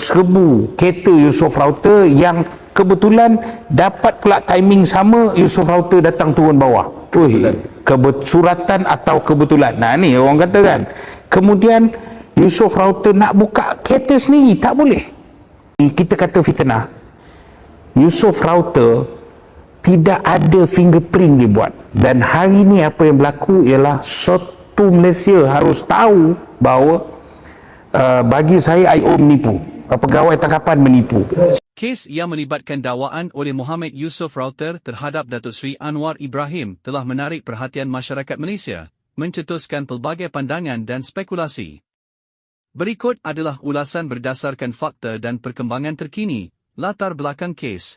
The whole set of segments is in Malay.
serbu kereta Yusof Rauter yang kebetulan dapat pula timing sama Yusof Rauter datang turun bawah. Ui, kebesuratan atau kebetulan. Nah ni orang kata kan. Kemudian Yusof Rauter nak buka kereta sendiri tak boleh. Kita kata fitnah. Yusof Rauter tidak ada fingerprint dibuat dan hari ni apa yang berlaku ialah satu Malaysia harus tahu bahawa uh, bagi saya IO menipu pegawai tangkapan menipu Kes yang melibatkan dakwaan oleh Muhammad Yusof Rauter terhadap Datuk Seri Anwar Ibrahim telah menarik perhatian masyarakat Malaysia, mencetuskan pelbagai pandangan dan spekulasi. Berikut adalah ulasan berdasarkan fakta dan perkembangan terkini, latar belakang kes.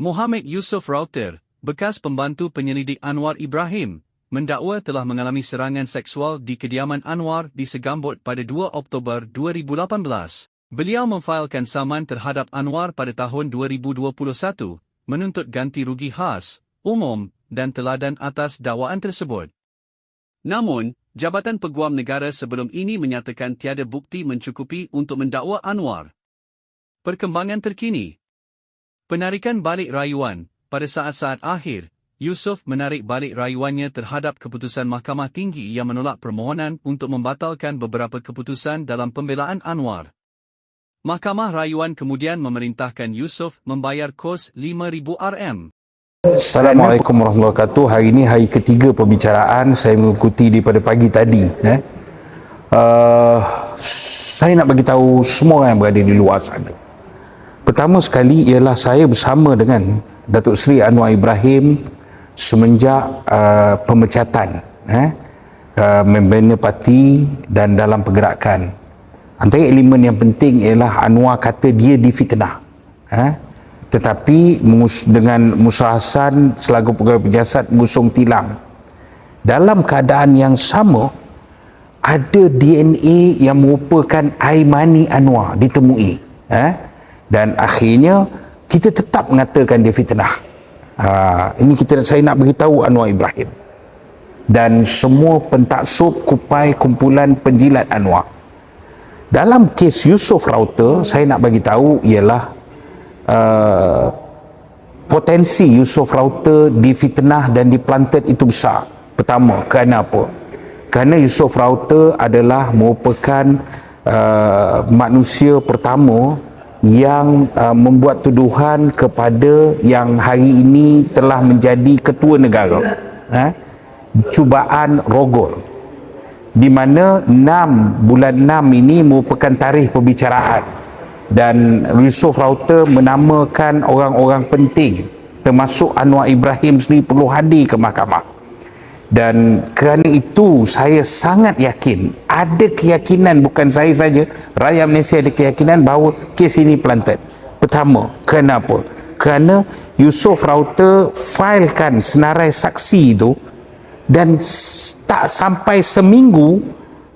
Muhammad Yusof Rauter, bekas pembantu penyelidik Anwar Ibrahim, mendakwa telah mengalami serangan seksual di kediaman Anwar di Segambut pada 2 Oktober 2018. Beliau memfailkan saman terhadap Anwar pada tahun 2021, menuntut ganti rugi khas, umum dan teladan atas dakwaan tersebut. Namun, Jabatan Peguam Negara sebelum ini menyatakan tiada bukti mencukupi untuk mendakwa Anwar. Perkembangan terkini Penarikan balik rayuan, pada saat-saat akhir, Yusof menarik balik rayuannya terhadap keputusan Mahkamah Tinggi yang menolak permohonan untuk membatalkan beberapa keputusan dalam pembelaan Anwar. Mahkamah Rayuan kemudian memerintahkan Yusof membayar kos 5,000 RM. Assalamualaikum warahmatullahi wabarakatuh hari ini hari ketiga pembicaraan saya mengikuti daripada pagi tadi eh. uh, saya nak bagi tahu semua orang yang berada di luar sana pertama sekali ialah saya bersama dengan Datuk Seri Anwar Ibrahim semenjak uh, pemecatan eh, uh, membina parti dan dalam pergerakan Antara elemen yang penting ialah Anwar kata dia difitnah. Ha? Tetapi dengan Musa Hassan selaku pegawai penyiasat busung tilang. Dalam keadaan yang sama, ada DNA yang merupakan Aimani Anwar ditemui. Ha? Dan akhirnya, kita tetap mengatakan dia fitnah. Ha, ini kita saya nak beritahu Anwar Ibrahim. Dan semua pentaksub kupai kumpulan penjilat Anwar dalam kes Yusof Rauter saya nak bagi tahu ialah uh, potensi Yusof Rauter difitnah dan diplanted itu besar pertama kerana apa kerana Yusof Rauter adalah merupakan uh, manusia pertama yang uh, membuat tuduhan kepada yang hari ini telah menjadi ketua negara eh? cubaan rogol di mana 6 bulan 6 ini merupakan tarikh perbicaraan. Dan Yusuf Rauter menamakan orang-orang penting termasuk Anwar Ibrahim sendiri perlu hadir ke mahkamah. Dan kerana itu saya sangat yakin ada keyakinan bukan saya saja rakyat Malaysia ada keyakinan bahawa kes ini planted. Pertama kenapa kerana Yusuf Rauter filekan senarai saksi itu dan tak sampai seminggu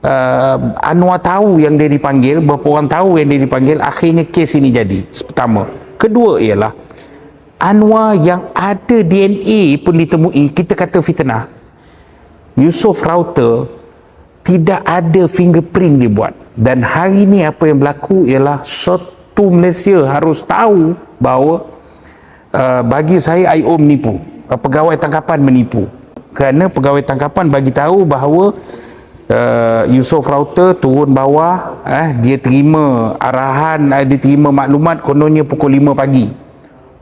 uh, Anwar tahu yang dia dipanggil berapa orang tahu yang dia dipanggil akhirnya kes ini jadi pertama. Kedua ialah Anwar yang ada DNA pun ditemui kita kata fitnah. Yusof Rauter tidak ada fingerprint dibuat dan hari ini apa yang berlaku ialah satu Malaysia harus tahu bahawa uh, bagi saya IO menipu uh, pegawai tangkapan menipu kerana pegawai tangkapan bagi tahu bahawa uh, Yusof Rauter turun bawah eh, dia terima arahan eh, dia terima maklumat kononnya pukul 5 pagi.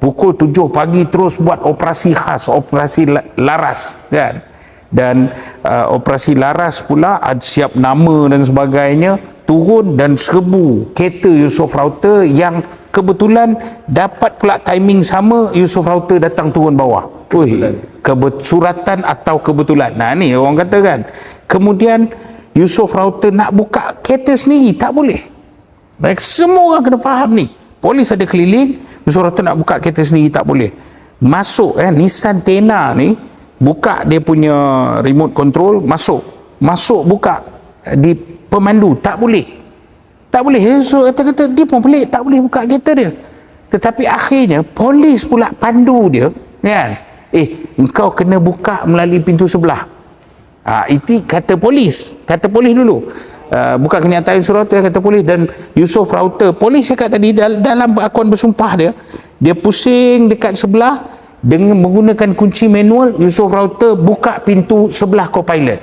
Pukul 7 pagi terus buat operasi khas operasi laras kan? Dan uh, operasi laras pula ada siap nama dan sebagainya turun dan serbu kereta Yusof Rauter yang kebetulan dapat pula timing sama Yusof Rauter datang turun bawah. Ui, kebesuratan atau kebetulan. Nah ni orang kata kan. Kemudian Yusof Rauter nak buka kereta sendiri tak boleh. Baik semua orang kena faham ni. Polis ada keliling, Yusof Rauter nak buka kereta sendiri tak boleh. Masuk eh Nissan Tena ni buka dia punya remote control masuk. Masuk buka di pemandu tak boleh tak boleh. So kata-kata dia pun pelik. Tak boleh buka kereta dia. Tetapi akhirnya polis pula pandu dia kan? Eh engkau kena buka melalui pintu sebelah. Ha, itu kata polis. Kata polis dulu. Uh, bukan kenyataan Yusuf Router kata polis. Dan Yusuf Router polis cakap tadi dal- dalam akuan bersumpah dia dia pusing dekat sebelah dengan menggunakan kunci manual. Yusuf Router buka pintu sebelah co-pilot.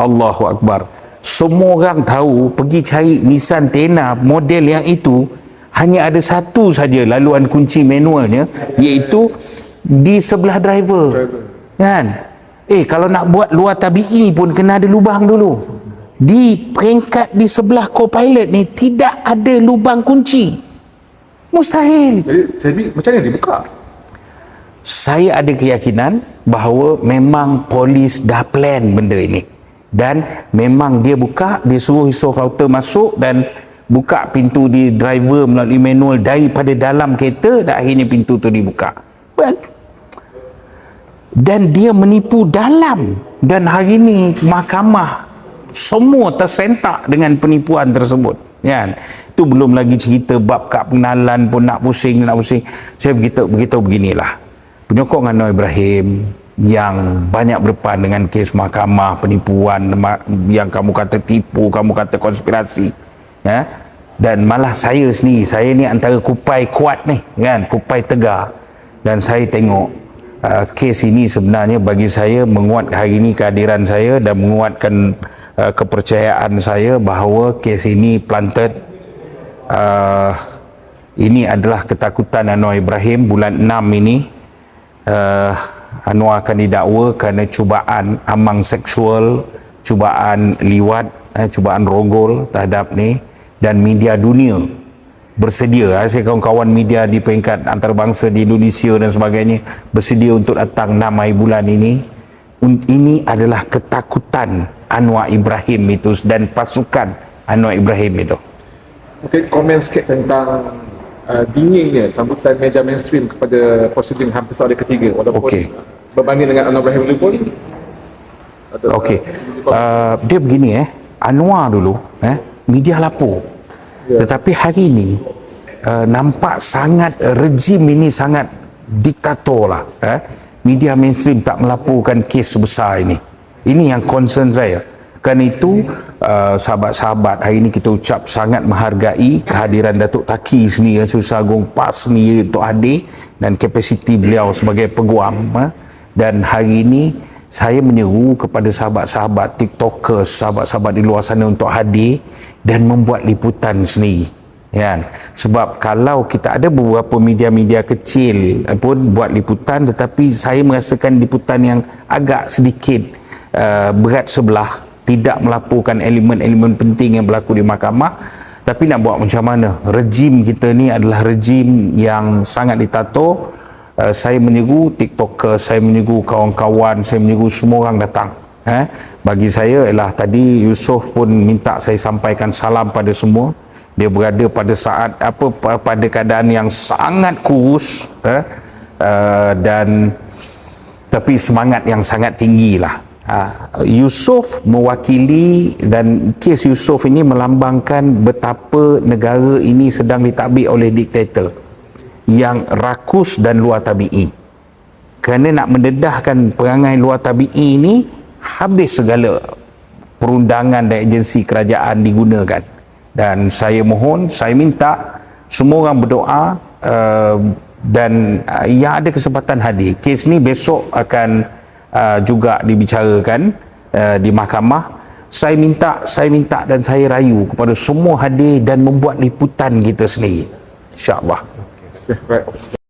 Allahu Akbar semua orang tahu pergi cari Nissan Tena model yang itu hanya ada satu saja laluan kunci manualnya iaitu di sebelah driver. Kan? Eh kalau nak buat luar tabi'i pun kena ada lubang dulu. Di peringkat di sebelah co-pilot ni tidak ada lubang kunci. Mustahil. Jadi macam mana dia buka? saya ada keyakinan bahawa memang polis dah plan benda ini dan memang dia buka dia suruh Yusof Router masuk dan buka pintu di driver melalui manual daripada dalam kereta dan akhirnya pintu tu dibuka. Dan dia menipu dalam. Dan hari ini mahkamah semua tersentak dengan penipuan tersebut. Kan itu belum lagi cerita bab kad pengenalan pun nak pusing nak pusing. Saya beritahu beritahu beginilah. Penyokong Anwar Ibrahim yang banyak berdepan dengan kes mahkamah penipuan yang kamu kata tipu kamu kata konspirasi ya. Dan malah saya sendiri saya ni antara kupai kuat ni kan kupai tegar. Dan saya tengok uh, kes ini sebenarnya bagi saya menguat hari ini kehadiran saya dan menguatkan uh, kepercayaan saya bahawa kes ini planted. Uh, ini adalah ketakutan Anwar Ibrahim bulan 6 ini. Uh, Anwar akan didakwa kerana cubaan amang seksual cubaan liwat eh, cubaan rogol terhadap ni dan media dunia bersedia. Eh, saya kawan-kawan media di peringkat antarabangsa di Indonesia dan sebagainya bersedia untuk datang 6 hari bulan ini. Ini adalah ketakutan Anwar Ibrahim itu dan pasukan Anwar Ibrahim itu. Mungkin komen sikit tentang uh, dinginnya sambutan media mainstream kepada prosiding HAM episode ketiga walaupun Okey. berbanding dengan Anwar Ibrahim dulu pun ada, Okey. uh, Uh, dia begini eh. Anwar dulu eh media lapor. Ya. Tetapi hari ini uh, nampak sangat uh, rejim ini sangat diktator lah eh. Media mainstream tak melaporkan kes sebesar ini. Ini yang concern saya. Kan itu uh, sahabat-sahabat hari ini kita ucap sangat menghargai kehadiran Datuk Taki sini yang Susah Agung PAS ni untuk hadir dan kapasiti beliau sebagai peguam eh. dan hari ini saya menyeru kepada sahabat-sahabat tiktokers, sahabat-sahabat di luar sana untuk hadir dan membuat liputan sendiri. Kan? Sebab kalau kita ada beberapa media-media kecil eh, pun buat liputan tetapi saya merasakan liputan yang agak sedikit uh, berat sebelah tidak melaporkan elemen-elemen penting yang berlaku di mahkamah tapi nak buat macam mana? Rejim kita ni adalah rejim yang sangat ditatur uh, saya menyeru tiktoker saya menyeru kawan-kawan saya menyeru semua orang datang. Eh bagi saya ialah tadi Yusof pun minta saya sampaikan salam pada semua. Dia berada pada saat apa pa- pada keadaan yang sangat kurus eh uh, dan tapi semangat yang sangat tinggi lah Ha, Yusof mewakili dan kes Yusof ini melambangkan betapa negara ini sedang ditabik oleh diktator yang rakus dan luar tabi'i. Kerana nak mendedahkan perangai luar tabi'i ini habis segala perundangan dan agensi kerajaan digunakan. Dan saya mohon saya minta semua orang berdoa uh, dan uh, yang ada kesempatan hadir. Kes ni besok akan uh, juga dibicarakan uh, di mahkamah. Saya minta saya minta dan saya rayu kepada semua hadir dan membuat liputan kita sendiri. Insyaallah. Okay.